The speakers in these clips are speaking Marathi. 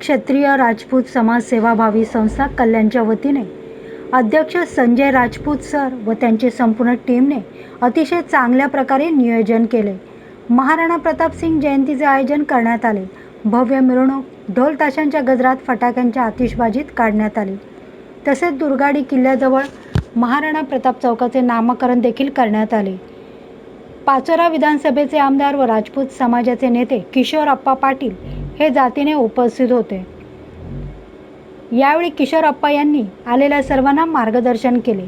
क्षत्रिय राजपूत समाज सेवाभावी संस्था कल्याणच्या वतीने अध्यक्ष संजय राजपूत सर व त्यांची संपूर्ण टीमने अतिशय चांगल्या प्रकारे नियोजन केले. महाराणा प्रतापसिंग जयंतीचे आयोजन करण्यात आले. भव्य मिरवणूक ढोल ताशांच्या गजरात फटाक्यांच्या आतिषबाजीत काढण्यात आली. तसेच दुर्गाडी किल्ल्याजवळ महाराणा प्रताप चौकाचे नामकरण देखील करण्यात आले. पाचोरा विधानसभेचे आमदार व राजपूत समाजाचे नेते किशोर अप्पा पाटील हे जातीने उपस्थित होते. यावेळी किशोर अप्पा यांनी आलेल्या सर्वांना मार्गदर्शन केले.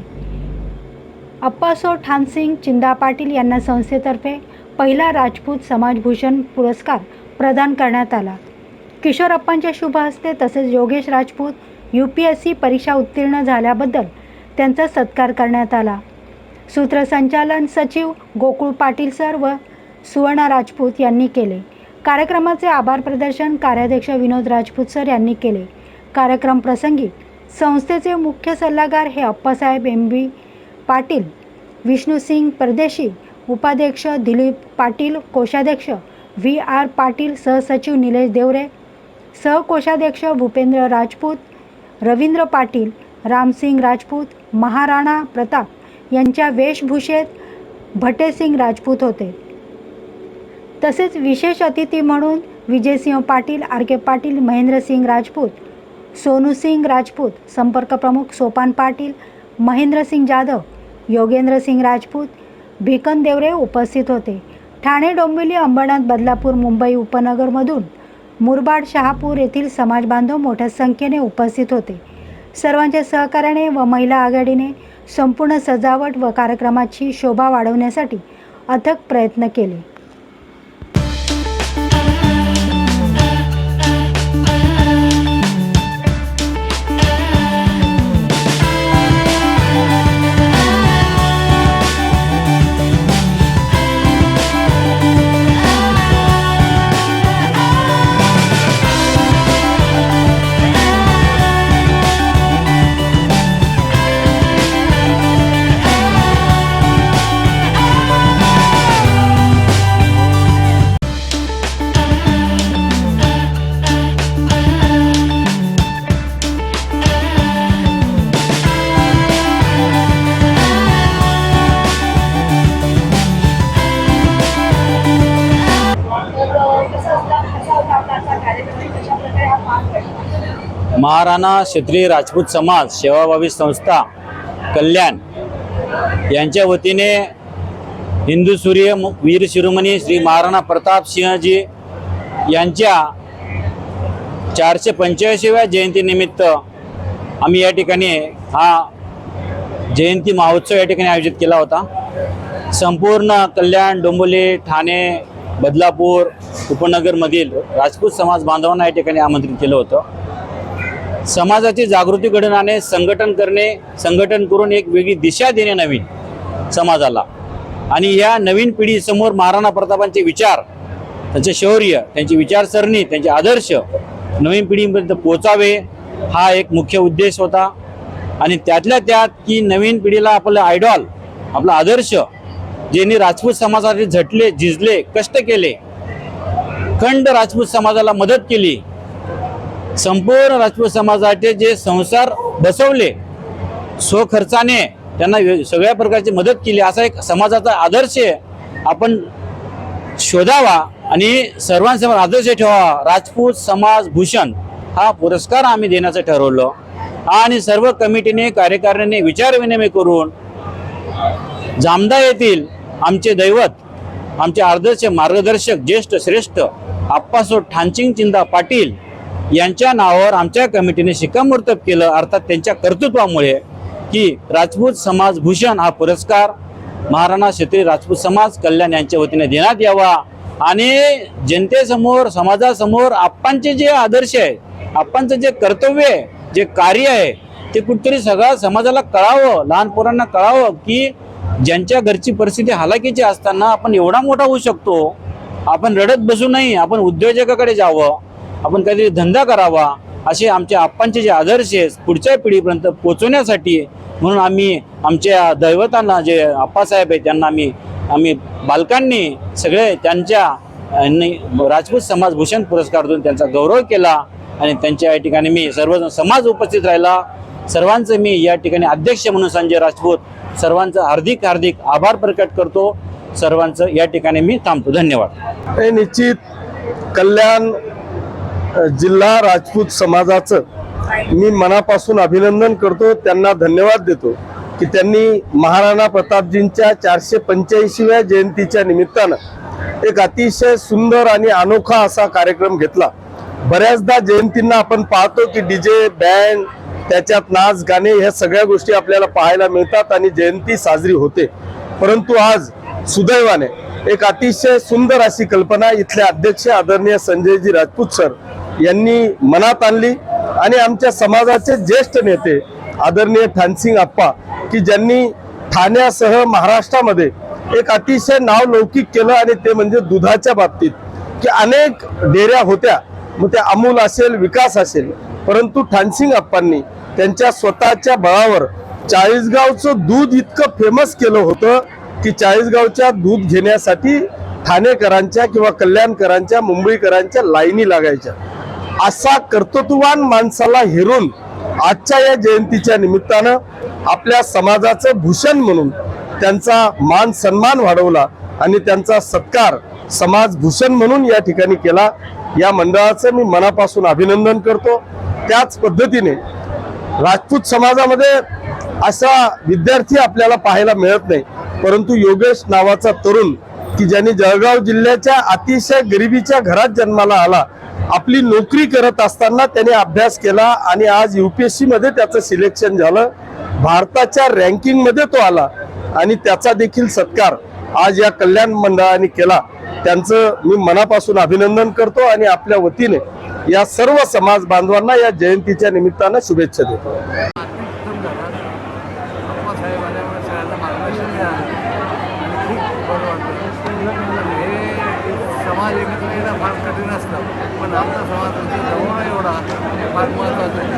अप्पासो ठानसिंग चिंदा पाटील यांना संस्थेतर्फे पहिला राजपूत समाजभूषण पुरस्कार प्रदान करण्यात आला. किशोर अप्पांच्या शुभ हस्ते तसेच Yogesh Rajput U P S C परीक्षा उत्तीर्ण झाल्याबद्दल त्यांचा सत्कार करण्यात आला. सूत्रसंचालन सचिव गोकुळ पाटील सर व सुवर्णा राजपूत यांनी केले. कार्यक्रमाचे आभार प्रदर्शन कार्याध्यक्ष विनोद राजपूत सर यांनी केले. कार्यक्रम प्रसंगी संस्थेचे मुख्य सल्लागार हे अप्पासाहेब एम बी पाटील विष्णूसिंग परदेशी उपाध्यक्ष दिलीप पाटील कोषाध्यक्ष व्ही आर पाटील सहसचिव निलेश देवरे सहकोषाध्यक्ष भूपेंद्र राजपूत रवींद्र पाटील रामसिंग राजपूत महाराणा प्रताप यांच्या वेशभूषेत भटेसिंग राजपूत होते. तसेच विशेष अतिथी म्हणून विजयसिंह पाटील आर के पाटील महेंद्रसिंग राजपूत सोनूसिंग राजपूत संपर्क प्रमुख सोपान पाटील महेंद्रसिंग जाधव योगेंद्रसिंग राजपूत भिकन देवरे उपस्थित होते. ठाणे डोंबिवली अंबरनाथ बदलापूर मुंबई उपनगरमधून मुरबाड शहापूर येथील समाजबांधव मोठ्या संख्येने उपस्थित होते. सर्वांच्या सहकार्याने व महिला आघाडीने संपूर्ण सजावट व कार्यक्रमाची शोभा वाढवण्यासाठी अथक प्रयत्न केले. महाराणा क्षत्रिय राजपूत समाज सेवाभावी संस्था कल्याण यांच्या वतीने हिंदू सूर्य वीर शिरोमणी श्री महाराणा प्रताप सिंहजी यांच्या चारशे पंच्याऐंशीव्या जयंतीनिमित्त आम्ही या ठिकाणी हा जयंती महोत्सव या ठिकाणी आयोजित केला होता. संपूर्ण कल्याण डोंबोली ठाणे बदलापूर उपनगरमधील राजपूत समाज बांधवांना या ठिकाणी आमंत्रित केलं होतं. समाजाची जागृती घडवण्याने संघटन करणे संघटन करून एक वेगळी दिशा देणे नवीन समाजाला. आणि या नवीन पिढीसमोर महाराणा प्रतापांचे विचार त्यांचे शौर्य त्यांची विचारसरणी त्यांचे आदर्श नवीन पिढीपर्यंत पोचावे हा एक मुख्य उद्देश होता. आणि त्यातल्या त्यात की नवीन पिढीला आपलं आयडॉल आपला आदर्श ज्यांनी राजपूत समाजासाठी झटले झिजले कष्ट केले खंड राजपूत समाजाला मदत केली संपूर्ण राजपूत समाजाचे जे संसार बसवले स्वखर्चाने त्यांना सगळ्या प्रकारची मदत केली असा एक समाजाचा आदर्श आपण शोधावा आणि सर्वांसमोर आदर्श ठेवावा. राजपूत समाज भूषण हा पुरस्कार आम्ही देण्याचं ठरवलं. आणि सर्व कमिटीने कार्यकारिणीने विचारविनिमय करून जामदा येथील आमचे दैवत आमचे आदर्श मार्गदर्शक ज्येष्ठ श्रेष्ठ आप्पासो ठानचिंग चिंदा पाटील यांच्या नावावर आमच्या कमिटीने शिक्कामोर्तब केलं अर्थात त्यांच्या कर्तृत्वामुळे की राजपूत समाज भूषण हा पुरस्कार महाराणा क्षेत्री राजपूत समाज कल्याण यांच्या वतीने देण्यात यावा. आणि जनतेसमोर समाजासमोर आप्पांचे जे आदर्श आहे आप्पांचं जे कर्तव्य आहे जे कार्य आहे ते कुठतरी सगळ्या समाजाला कळावं लहान पोरांना कळावं की ज्यांच्या घरची परिस्थिती हालाकीची असताना आपण एवढा मोठा होऊ शकतो आपण रडत बसू नये आपण उद्योजकाकडे जावं. आपण काहीतरी धंदा करावा असे आमच्या आप्पांचे जे आदर्श आहेत पुढच्या पिढीपर्यंत पोचवण्यासाठी म्हणून आम्ही आमच्या दैवतांना जे आप्पासाहेब आहेत त्यांना आम्ही आम्ही बालकांनी सगळे त्यांच्या राजपूत समाज भूषण पुरस्कार देऊन त्यांचा गौरव केला आणि त्यांच्या या ठिकाणी मी सर्वजण समाज उपस्थित राहिला. सर्वांचं मी या ठिकाणी अध्यक्ष म्हणून संजय राजपूत सर्वांचं हार्दिक हार्दिक आभार प्रकट करतो. सर्वांचं या ठिकाणी मी थांबतो. धन्यवाद. हे निश्चित कल्याण जिल्हा राजपूत समाजाचं मी मनापासून अभिनंदन करतो त्यांना धन्यवाद देतो की त्यांनी महाराणा प्रतापजींच्या चारशे पंच्याऐंशीव्या जयंतीच्या निमित्तानं एक अतिशय सुंदर आणि अनोखा असा कार्यक्रम घेतला. बऱ्याचदा जयंतींना आपण पाहतो की डीजे बँड त्याच्यात नाच गाणे ह्या सगळ्या गोष्टी आपल्याला पाहायला मिळतात आणि जयंती साजरी होते. परंतु आज सुदैवाने एक अतिशय सुंदर अशी कल्पना इथले अध्यक्ष आदरणीय संजयजी राजपूत सर यांनी मनात आणली आणि आमच्या समाजाचे ज्येष्ठ नेते आदरणीय थानसिंग आप्पा की ज्यांनी ठाण्यासह महाराष्ट्रामध्ये एक अतिशय नाव लौकिक केलं आणि ते म्हणजे दुधाच्या बाबतीत की अनेक डेऱ्या होत्या मग ते अमूल असेल विकास असेल परंतु ठाणसिंग आप्पांनी त्यांच्या स्वतःच्या बळावर चाळीसगावचं दूध इतकं फेमस केलं होतं की चाळीसगावच्या दूध घेण्यासाठी ठाणेकरांच्या किंवा कल्याणकरांच्या मुंबईकरांच्या लाईनी लागायच्या. असा कर्तृत्ववान माणसाला हेरून आजच्या या जयंतीच्या निमित्तानं आपल्या समाजाचं भूषण म्हणून त्यांचा मान सन्मान वाढवला आणि त्यांचा सत्कार समाज भूषण म्हणून या ठिकाणी केला. या मंडळाचं मी मनापासून अभिनंदन करतो. त्याच पद्धतीने राजपूत समाजामध्ये असा विद्यार्थी आपल्याला पाहायला मिळत नाही. परंतु योगेश नावाचा तरुण की ज्यांनी जळगाव जिल्ह्याच्या अतिशय गरिबीच्या घरात जन्माला आला आपली नोकरी करत असताना त्याने अभ्यास केला आणि आज युपीएससी मध्ये त्याचं सिलेक्शन झालं. भारताच्या रँकिंगमध्ये तो आला आणि त्याचा देखील सत्कार आज या कल्याण मंडळाने केला. त्यांचं मी मनापासून अभिनंदन करतो आणि आपल्या वतीने या सर्व समाज बांधवांना या जयंतीच्या निमित्तानं शुभेच्छा देतो उत्तम झाला अप्पासाहेब आल्यामुळे सगळ्यांना मार्गदर्शन मिळालं आणि खूप बरं वाटलं हे समाज एकत्र येणं फार कठीण असतं पण आमचा समाज म्हणजे तुमच्या एवढा हे फार महत्त्वाचं आहे.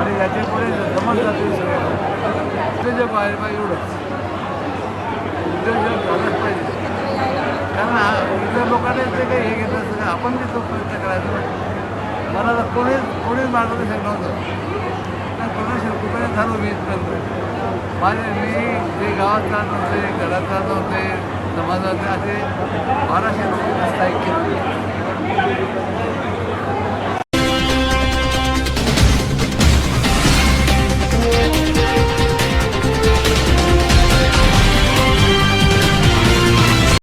आणि याच्यापुढे जमत जाते सगळे उद्योजक व्हायला पाहिजे एवढंच उद्योजक झालंच पाहिजे. कारण इतर लोकांनी ते काही हे घेतलं असतं आपण ते प्रयत्न करायचा मला तर कोणीच कोणीच मार्गदर्शन नव्हतं. पण कोणाशी कुठे झालो मी इथपर्यंत. माझे मी जे गावात जात होते घरात जात होते namaz adresi, Maraş'a namaz adresi,